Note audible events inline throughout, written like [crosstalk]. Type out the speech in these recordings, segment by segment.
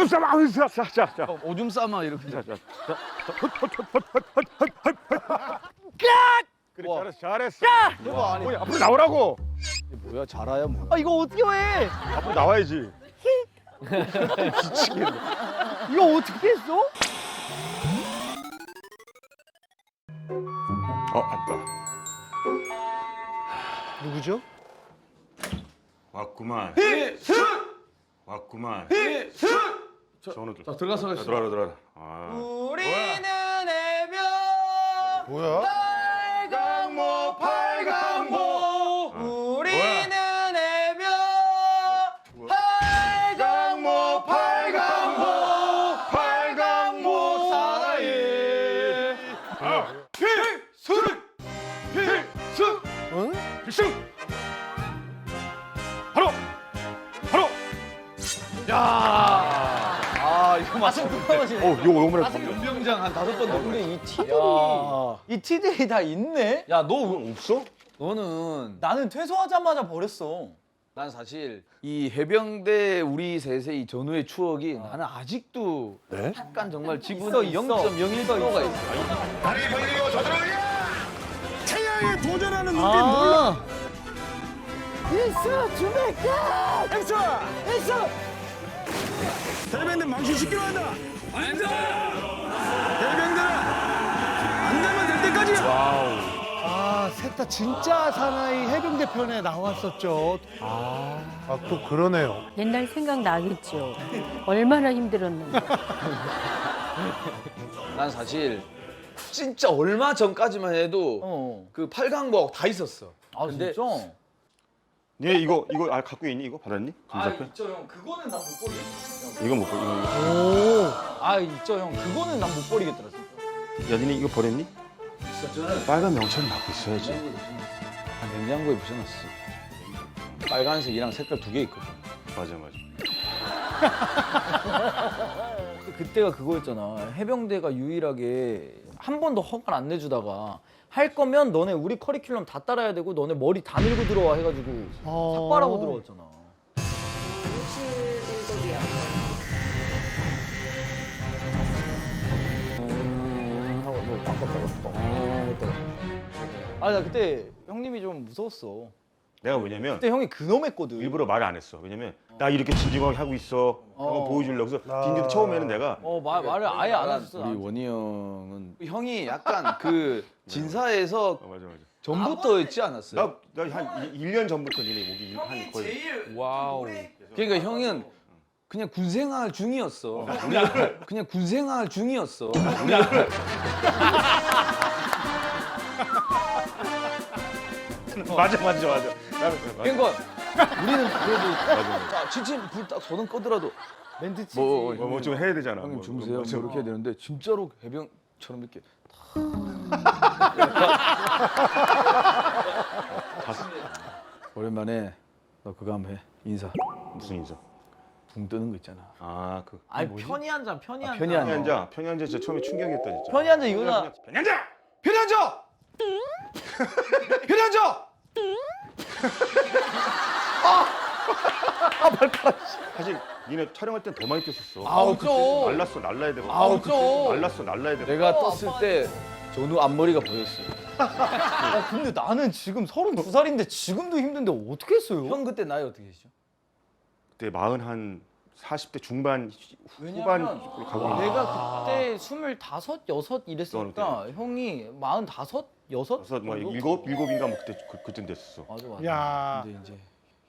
오줌 싸, 아, 자, 자, 자, 자. 오줌 싸마 이렇게. 자, 자, 자. 그래, 와. 잘했어, 잘했어. 해봐 아니. 뭐야, 앞으로 나오라고. 뭐야 잘아야 뭐야. 아 이거 어떻게 해? 앞으로 나와야지. [laughs] 이거 어떻게 했어? 어, 아빠. 누구죠? 왔구만. 왔구만. 전우 들. 자 들어가서 자, 들어가라, 들어가라. 아. 우리는 해변 뭐야? 팔강모 팔강모 우리는 해변 팔강모 팔강모 팔강모 사랑해 필승! 필승! 응? 필승! 바로! 바로! 아 맞아 급하시네. 어, 요거 요번에 연병장 한 다섯 번 넣은 근데 이 티들이 야. 이 티들이 다 있네. 야너 없어? 너는 나는 퇴소하자마자 버렸어. 난 사실 이 해병대 우리 셋의 이 전후의 추억이 나는 아직도 네? 약간 정말 있어. 0.01%가 있어. 다리 벌리고 저들어야! 태양에 도전하는 아. 있어 주맥가. 엑소! 있어. 대변대 망신시키려 한다! 안돼! 대변대는 안 되면 될 때까지! 아, 셋 다 진짜 사나이 해병대 편에 나왔었죠. 아, 아, 또 그러네요. 옛날 생각 나겠죠. 얼마나 힘들었는지. [laughs] 난 사실 진짜 얼마 전까지만 해도 어. 그 팔강복 다 있었어. 아, 근데 진짜? 얘 이거 이거 아 갖고 있니? 이거 받았니? 김사표? 있죠 형. 그거는 난 못 버리겠어. 이거 못 버. 이거. 오. 아, 있죠, 형. 그거는 난 못 버리겠더라, 진짜. 야, 니네 이거 버렸니? 있었잖아. 빨간 명찰을 갖고 있어야지. 아, 냉장고에 붙여놨어. 빨간색이랑 색깔 두 개 있거든. 맞아, 맞아. [laughs] 그때가 그거였잖아. 해병대가 유일하게 한 번도 허가를 안 내주다가 할 거면 너네 우리 커리큘럼 다 따라야 되고 너네 머리 다 밀고 들어와 해가지고 삭발하고 들어왔잖아. 아, 나 그때 형님이 좀 무서웠어. 내가 뭐냐면 그때 형이 그놈했거든. 일부러 말을 안 했어. 왜냐면 나 이렇게 진중하게 하고 있어. 한번 보여주려고. 그래서 딘딘 처음에는 내가 어, 말, 말을 아예 안 했었어. 우리. 원희 형은 형이 약간 그 [laughs] 진사에서 어, 맞아, 맞아. 전부터 있지 않았어요? 나한 1년 전부터 니네 목이 한 거의 와우. 그러니까 형은 그냥 군생활 중이었어. 우리가 그냥 군생활 중이었어. [laughs] 맞아, 맞아, 맞아. 그러니까 우리는 그래도 지침 불딱 소등 꺼더라도 멘트 치지. 뭐, 뭐, 뭐 좀 해야 되잖아. 형님 뭐, 주무세요. 뭐, 뭐 이렇게 해야 되는데 진짜로 해병처럼 이렇게 [laughs] 오랜만에 너 그거 한번 해 인사 무슨 인사? 붕 뜨는 거 있잖아. 아, 그 아니 편히 앉아, 편히 앉아. 편히 편히 앉아. 앉아. 편히 앉아. 진짜 처음에 충격이었다 진짜. 편히 앉아 이거나. 편히 앉아. 편히 앉아. 편히 앉아. 사실 니네 촬영할 땐 더 많이 뛰었었어. 아우 좀. 날랐어, 날라야 돼. 아우 좀. 날랐어, 날라야 돼. 내가 떴을 때 전우 앞머리가 보였어. 아, 근데 나는 지금 32살인데 지금도 힘든데 어떻게 했어요? 형 그때 나이 어떻게 되시죠? 그때 마흔 한 40대 중반 왜냐면 후반 가고 있는 내가 그때 25, 6 이랬으니까 형이 45, 6? 그래서 뭐 일곱 일곱인가 뭐 그때 그, 그쯤 됐었어. 맞아 맞아. 야. 근데 이제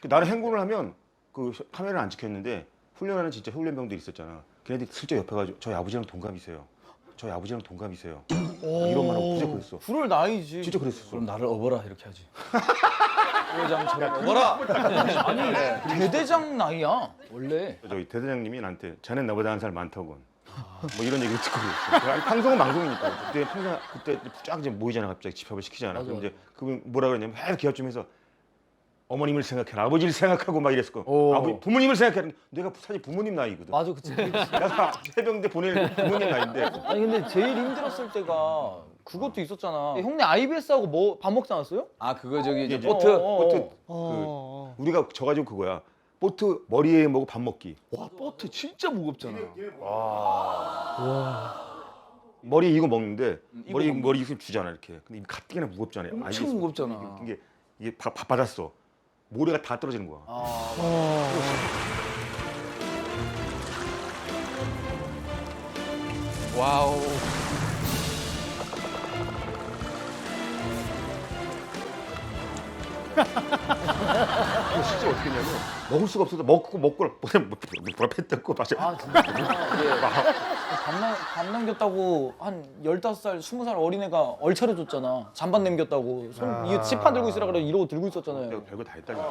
그 나는 행군을 하면 그 카메라를 안 지켰는데 훈련하는 진짜 훈련병들이 있었잖아. 걔네들이 슬쩍 옆에 가지고 저희 아버지랑 동갑이세요. 저희 아버지랑 동갑이세요. 이런 말하고 진짜 그랬어. 그럴 나이지. 진짜 그랬었어. 그럼 나를 업어라 이렇게 하지. [laughs] 대장처럼. 업어라. 아니 대대장 나이야 원래. 저희 대대장님이 나한테 자네 나보다 한 살 많더군. 뭐 이런 얘기를 듣고 그랬어. 아니, 방송은 방송이니까. 그때 항상 그때 쫙 이제 모이잖아 갑자기 집합을 시키잖아. 그럼 이제 그분 뭐라 그러냐면 해 기합 좀 해서 어머님을 생각해라 아버지를 생각하고 막 이랬을 거. 오. 아버지 부모님을 생각해라. 내가 사실 부모님 나이거든. 맞아 그치. 내가 해병대 보낼 부모님 나이인데 아니 근데 제일 힘들었을 때가 그것도 있었잖아. 형네 IBS하고 뭐 밥 먹지 않았어요? 아 그거 저기 이제 이제 보트. 어, 어, 어. 보트 어. 우리가 져가지고 그거야. 보트 머리에 뭐고 밥 먹기. 와 보트 진짜 무겁잖아. 머리 이거 먹는데 이거 머리 먹는 머리 이거 주잖아 이렇게. 근데 이 가뜩이나 무겁잖아요. 아, 엄청 이게- 무겁잖아. 이게 이게 밥, 밥 받았어. 모래가 다 떨어지는 거야. 와우. 이거 진짜 어떻게 했냐면 먹을 수가 없어서 먹고 먹고 뭐라 뱉었고 마셔. 아 진짜? 예. 밥, 남, 밥 남겼다고 한 15살, 20살 어린애가 얼차려 줬잖아. 잔반 남겼다고. 손 이게 시판 들고 있으라 그래 이러고 들고 있었잖아요. 별거 다 했다 진짜.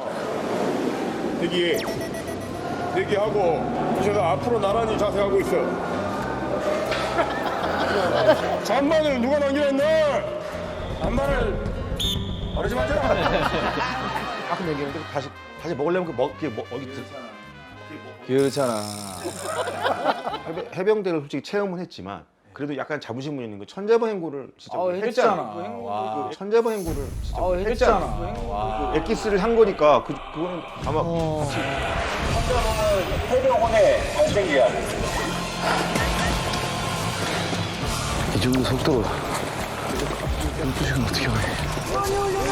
대기 대기하고 이제는 앞으로 나란히 자세하고 있어. [laughs] 잔반을 누가 남기랬나? 잔반을 버리지 마자 가끔 얘기하는데 다시 다시 먹으려면 그 먹, 그게 먹, 어디 들- 그렇잖아. 해병- 해병대를 솔직히 체험은 했지만 그래도 약간 자부심 있는 거 천재버 행구를 진짜 아, 했잖아. 했잖아. 그 와. 천재버 행구를 진짜 아, 했잖아. 했잖아. 와. 엑기스를 한 거니까 그 그거는 아마 같이 해병원의 발생기야 이 정도 속도로 12시간 어떻게 해?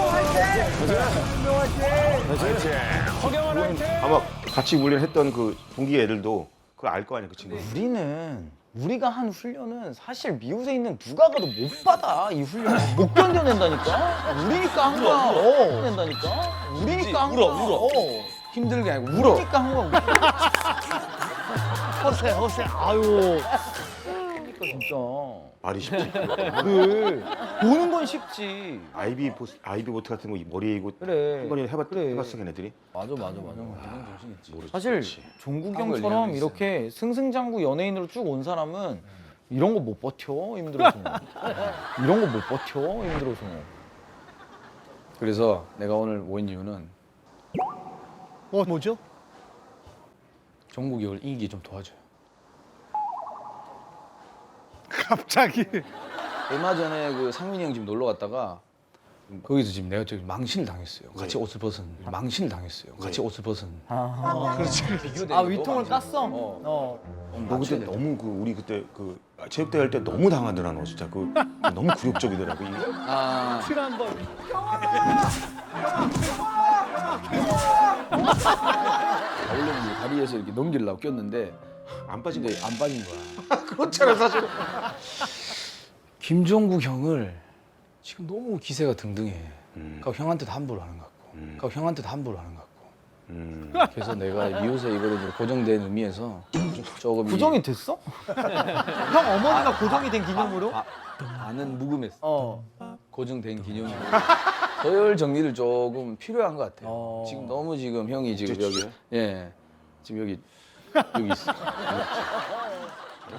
아마 같이 훈련했던 그 동기 애들도 그거 알 거 아니야 그 친구. 우리는 우리가 한 훈련은 사실 미우새 있는 누가 가도 못 받아 이 훈련 못 견뎌낸다니까 우리니까 한 거야 어. 낸다니까 우리니까 한 울어, 거야 울어. 어. 힘들게 아니고 울어. 우리니까 한 거야 허세 허세 아유 진짜 말이 쉽지. 그래 보는 건 쉽지 아이비 보스, 아이비 보트 같은 거 머리에 이고 그래 한 번이나 해봤 그래. 해봤어 걔네들이. 맞아 맞아 맞아 모르지. 사실 한걸 종국형처럼 이해하겠어요. 이렇게 승승장구 연예인으로 쭉 온 사람은 이런 거 못 버텨 힘들어서 [laughs] 이런 거 못 버텨 힘들어서 그래서 내가 오늘 모인 이유는 어 뭐죠? 종국이 이기게 좀 도와줘요. 갑자기 얼마 전에 그 상민이 형 집 놀러 갔다가 거기서 지금 내가 저기 망신을 당했어요. 같이 옷을 벗은 망신을 당했어요. 같이 옷을 벗은. 아 위통을 깠어? 어. 너 그때 너무 그 우리 그때 그 체육대회 할 때 너무 당하더라 너 진짜 그 너무 굴욕적이더라고. 이- 아 원래 다리에서 이렇게 넘기려고 꼈는데 안 빠진 근데 거야. 안 빠진 거야. [laughs] 그렇잖아 사실. 김종국 형을 지금 너무 기세가 등등해. 음. 그러니까 형한테도 함부로 하는 것 같고, 음. 그러니까 형한테도 함부로 하는 것 같고. 음. [laughs] 그래서 내가 이웃에 이거를 고정된 의미에서 조금 이- 고정이 됐어? [laughs] 형 어머니가 고정이 된 기념으로? 아, 반은 묵음했어. 어. 고정된 기념으로. 서열 정리를 조금 필요한 것 같아요. 어. 지금 너무 지금 형이 지금 그치. 여기 예 지금 여기 여기 있어.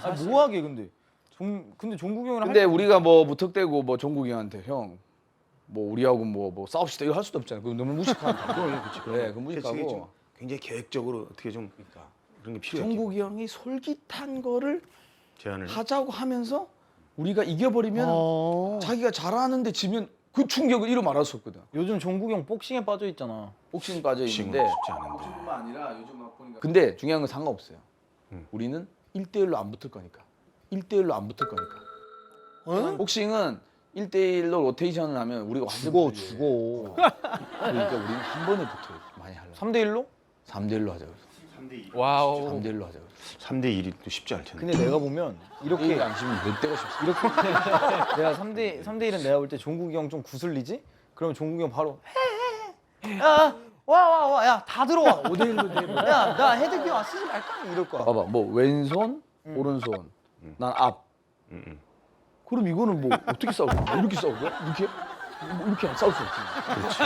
아 뭐하게 근데? 종 근데 종국이 형이랑 근데 우리가 뭐 무턱대고 뭐 종국이 형한테 형. 뭐 우리하고 뭐뭐 싸웁시다 이거 할 수도 없잖아. 그거 너무. 그건 그치. 네, 그 그치, 그게 좀 무식하고. 굉장히 계획적으로 어떻게 좀 그런 게 필요해. 종국이 형이 솔깃한 거를 제안을. 하자고 하면서 우리가 이겨버리면 어. 자기가 잘하는데 지면 그 충격을 이루 말할 수 없거든. 요즘 종국이 형 복싱에 빠져 있잖아. 복싱 빠져 있는데 쉽지 않은데. 뿐만 아니라 요즘 막 보니까 근데 중요한 건 상관없어요. 음. 우리는 1대1로 안 붙을 거니까. 1대1로 안 붙을 거니까. 어? 복싱은 1대1로 로테이션을 하면 우리가 완전 죽어 불리해. 죽어. 그러니까 우리는 한 번에 붙어요. 많이 하려면. 3대 1로? 3대1로 하자 그래서. 와우. 3대 1로 하자 그래서. 3대 1이 또 쉽지 않을 텐데. 근데 내가 보면 이렇게 치면 몇 대가 쉽지. 이렇게 [laughs] 내가 3대 3대 1은 내가 볼 때 종국이 형 좀 구슬리지? 그러면 종국이 형 바로 야, 와, 와, 와, 야, 다 들어와. 5대 1로 돼. 야, 나 헤드기어 쓰지 말까? 이럴 거야. 봐봐 뭐 왼손, 오른손, 난 앞. 음, 음. 그럼 이거는 뭐 어떻게 싸울 거야? 뭐 이렇게 싸울 거야? 이렇게? 뭐 이렇게 싸울 수 없지.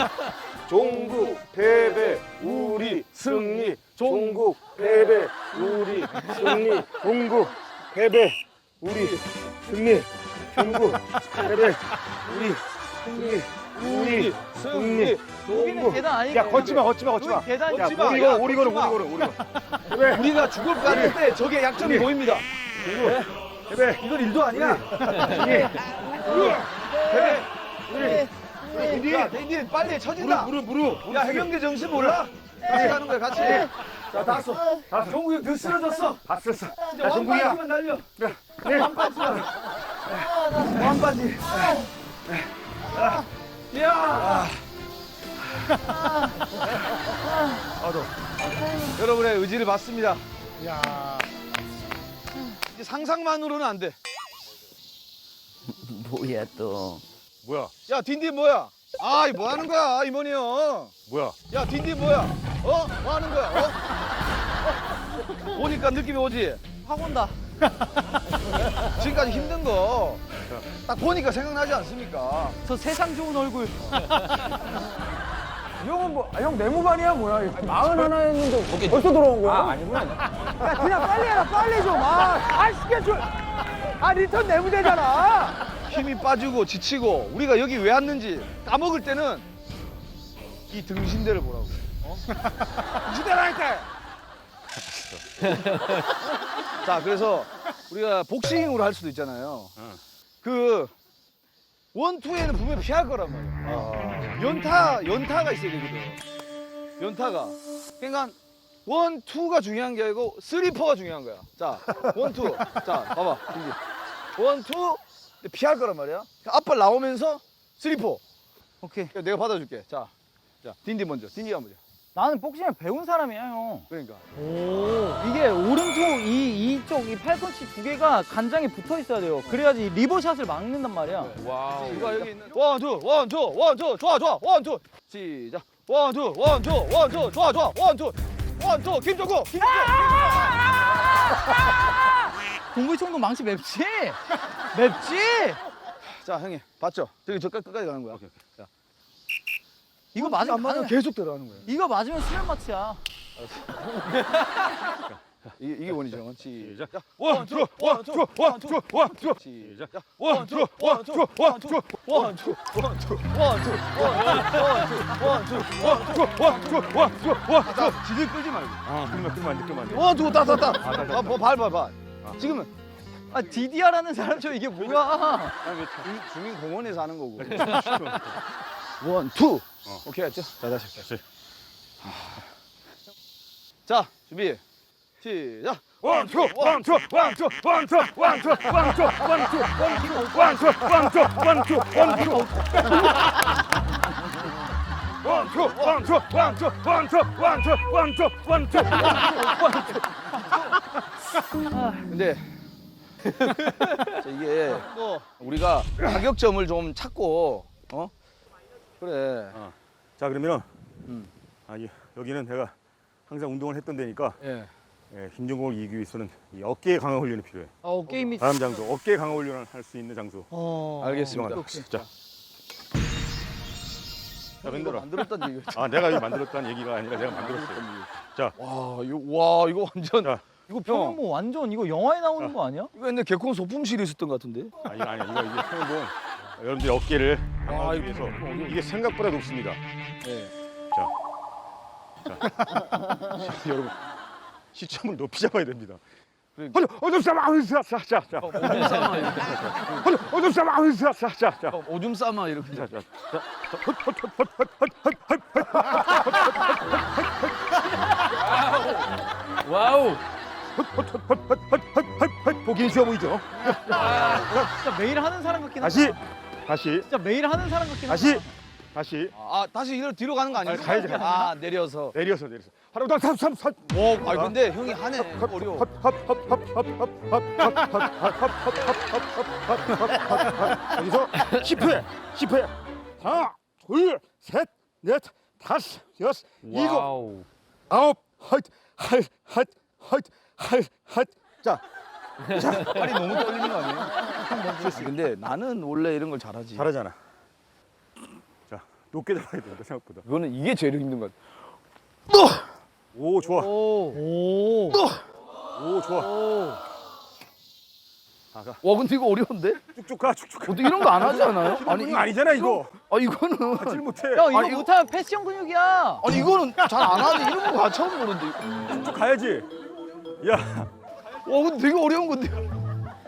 종국 패배 우리 승리. 종국 패배 우리 승리. 종국 패배 우리 승리. 종국 패배 우리 승리. 우리 승리. 여기는 계단 아니야. 야 걷지 마 걷지 마 걷지 마. 계단 야 오리건 오리건은 오리건은 오리건 우리가 죽을 것 같은데 저게 약점이 보입니다. 패배. 이건 일도 아니야. 우리 야, 댕기 빨리 쳐진다. 무릎 무릎 무릎 야, 해병대 정신 몰라? 같이 가는 거야 같이. 자 다섯 다섯 종국이 형더 쓰러졌어. 다 썼어 이제 종국이야 왕바지만 날려. 네 왕바지만. 왕바지. 야. 여러분의 의지를 받습니다. 야. 이제 상상만으로는 안 돼. 뭐야 또. 뭐야 야 딘딘 뭐야? 아, 이 뭐 하는 거야 이모니 형? 뭐야 야 딘딘 뭐야? 어? 뭐 하는 거야? 어? 어? 보니까 느낌이 오지? 확 온다. [laughs] 지금까지 힘든 거. 딱 보니까 생각나지 않습니까? 저 세상 좋은 얼굴. [laughs] 형은 뭐, 형 내무반이야 뭐야? 이거. 마흔 하나 했는데 벌써 돌아온 거야? 아, 아니구나. 야, 그냥 빨리 해라, 빨리 좀. 아, 아, 시켜줘. 아, 리턴 내무대잖아. 힘이 빠지고 지치고 우리가 여기 왜 왔는지 까먹을 때는 이 등신대를 보라고. 어? [laughs] 등신대라니까. [laughs] 자, 그래서 우리가 복싱으로 할 수도 있잖아요. 그 원투에는 분명 피할 거란 말이야. 연타 연타가 있어야 되거든. 연타가. 그러니까 원 투가 중요한 게 아니고 쓰리퍼가 중요한 거야. 자, 원 투. 자, 봐봐. 이제 원투 근데 피할 거란 말이야. 앞발 나오면서 쓰리퍼. 오케이. 야, 내가 받아줄게. 자, 자, 딘디 먼저. 딘디가 먼저. 나는 복싱을 배운 사람이야, 형. 그러니까. 이게 오른쪽 이 이쪽 이 팔꿈치 두 개가 간장에 붙어 있어야 돼요. 그래야지 리버샷을 막는단 말이야. 와우. 누가 여기 있는? 원투, 원투, 원투, 좋아, 좋아, 원투. 시작. 원투, 원투, 원투, 좋아, 좋아, 원투, 원투. 김종국, 김종국. 공부 총도 망치 맵지? [laughs] 맵지? 자, 형님, 봤죠? 저기 저 끝- 끝까지 가는 거야. 자, 이거 맞으면 안 맞으면 가능- 계속 들어가는 거야. 이거 맞으면 수면 마취야. 이게, 이게 원이죠. 시작. 원 투 원 투 원 투 원 투 시작. 원 투 원 투 원 투 원 투 원 투, 원 투, 원 투, 원 투, 원 투, 원 투 원 투 원투 원투 자, 지들 끌지 말고. 아 그러면 그러면 안 돼 그러면 안 돼. 원 투, 따, 따, 따. 아, 따, 따, 아, 뭐, 발, 발, 발. 지금은 아 디디아라는 사람 저 이게 뭐야? 아니, 주- 주민공원에서 하는 거고. 원, 투. 오케이, 했죠? 자, 다시. 다시. 자, 준비. 시작. 원 투 원 투 원 투 원 투 원 투 원 투 원 투 원 투 원 투 원 투 원 투 원 투 원투 원투 원투 원투 원투 원투 원투 근데 [laughs] 자, 이게 또 우리가 자격점을 좀 찾고 어? 그래. 자 그러면은 음. 아, 이- 여기는 내가 항상 운동을 했던 데니까 예. 예, 김종국을 이기기 위해서는 이 어깨 강화 훈련이 필요해. 어 게임이 다음 장소 어깨 강화 훈련을 할 수 있는 장소. 어. 알겠습니다. 자. 자, 이거 밴더라. 만들었단 얘기. 아, 내가 이거 만들었다는 얘기가 아니라 내가 만들었어요. 자, 와, 이거 와, 이거 완전 자, 이거 표현 뭐 완전 이거 영화에 나오는 거 아니야? 이거 옛날 개콘 소품실에 있었던 것 같은데. 아니 아니 이거 이게 평범 여러분들 어깨를 아, 강화하기 이거 위해서 이게 생각보다 높습니다. 예. 여러분 시점을 높이 잡아야 됩니다. 그러니까. 헐, 어둠 삼아, 자, 자, 자, 자. 오줌 싸마 이렇게. 헐, 어둠 삼아, 자, 자, 자, 자. 오줌 싸마 이렇게. 자, 자, 자. 와우. 보기 쉬워 보이죠? 진짜 매일 하는 사람 같긴 하다. 다시, 다시, 진짜 매일 하는 사람 같긴 하다. 다시, 다시 아, 다시 이대로 뒤로 가는 거 아니에요? 아니, 가야지, 가야지. 아, 내려서. 내려서 내려서. 하나, 둘, 삼, 삼, 삼. 오, 아 근데 형이 하네. 어려워. 여기서 10회, 10회. 하나, 둘, 셋, 넷, 다섯, 여섯, 일곱, 아홉, 헛, 헛, 헛, 헛, 헛, 헛. 자, 팔이 너무 떨리는 거 아니에요? 근데 나는 원래 이런 걸 잘하지. 잘하잖아. 자, 높게 잡아야 된다 생각보다. 이거는 이게 제일 힘든 것 같아. 오, 좋아. 오. 오, 좋아. 와 근데 이거 어려운데? 쭉쭉 가, 쭉쭉 가. 보통 이런 거 안 하지 않아요? 아니, 이거 아니잖아, 이거. 아 이거는 하질 못해. 야 이거 아니, 이거- 못하면 패션 근육이야. 아니 이거는 잘 안 하지 이런 거 아, 처음 보는데. 쭉 가야지. 야, 와 근데 되게 어려운 건데.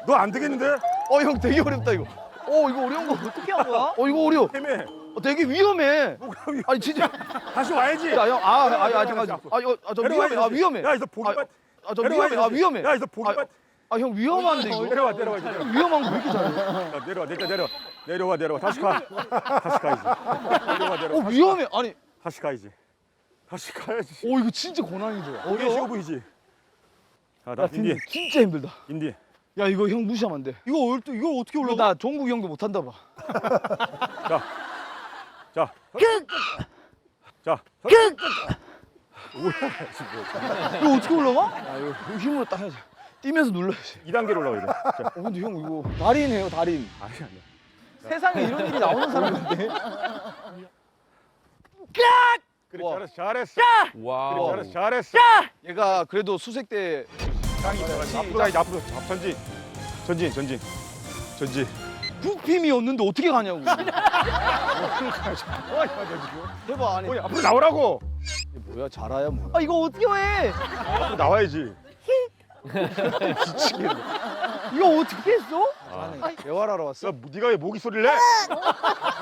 너 안 되겠는데? 어 형 되게 어렵다 이거. 어 이거 어려운 거. 어떻게 한 거야? 어 이거 어려워. 헤매. 어, 되게 위험해. 아니 진짜. 다시 와야지. 야 형, 아, 아, 아, 잠깐. 아, 이거, 아, 저 위험해. 아, 위험해. 야, 이거 보기만. 아, 아, 저 위험해. 아, 위험해. 야, 이거 보기만. 아, 형 위험한데 이거. 내려와, 내려와, 이제 내려와. 위험한 거 왜 이렇게 잘해? 야, 내려와, 내려, 내려. 내려와, 내려와. 다시 가. 다시 가야지. 내려와, 어, 내려와. 위험해. 아니, 다시 가야지. 다시 가야지. 오 이거 진짜 고난이죠. 이게 쉬워 보이지? 자, 나 인디, 진짜 힘들다. 인디. 야, 이거 형 무시하면 안 돼. 이거 올때 이걸 어떻게 이거 올라가? 나 종국 형도 못 한다 봐. 자, 자, 자. 이거 어떻게 올라가? 아, 이거 힘으로 딱 해야지. 뛰면서 눌러야지. 2단계로 올라가야 돼. 자, 어, 근데 형 이거 달인이에요, 달인. 아니 아니야. 세상에 이런 일이 나오는 사람인데. 그래, 와. 잘했어, 잘했어. 와. 그래, 잘했어, 잘했어. 얘가 그래도 수색 때 앞으로 가야지, 앞으로. 앞 전진. 전진, 전진. 전진. 부핌이었는데 어떻게 가냐고. [laughs] 해봐, 아니. 앞으로 나오라고. 뭐야, 잘아야 뭐야. 아 이거 어떻게 해? 앞으로 나와야지. 이거 어떻게 했어? 아. 대화하러 왔어? 야, 네가 왜 모기 소리를 내?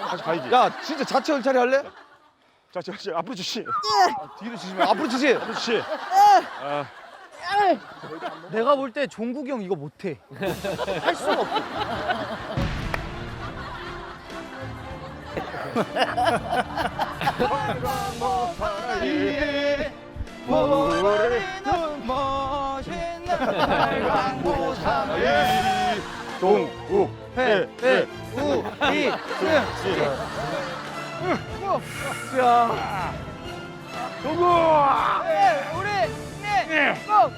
다시 가야지. 야, 진짜 자체 얼차리 할래? 자, 자, 자, 앞으로 주시. 뒤로 치시면 앞으로 치지. 앞으로 주시. 아, 내가 볼 때 종국이 형 이거 못해. 할 수가 없어. 해. 우이 동우. 우리 Go!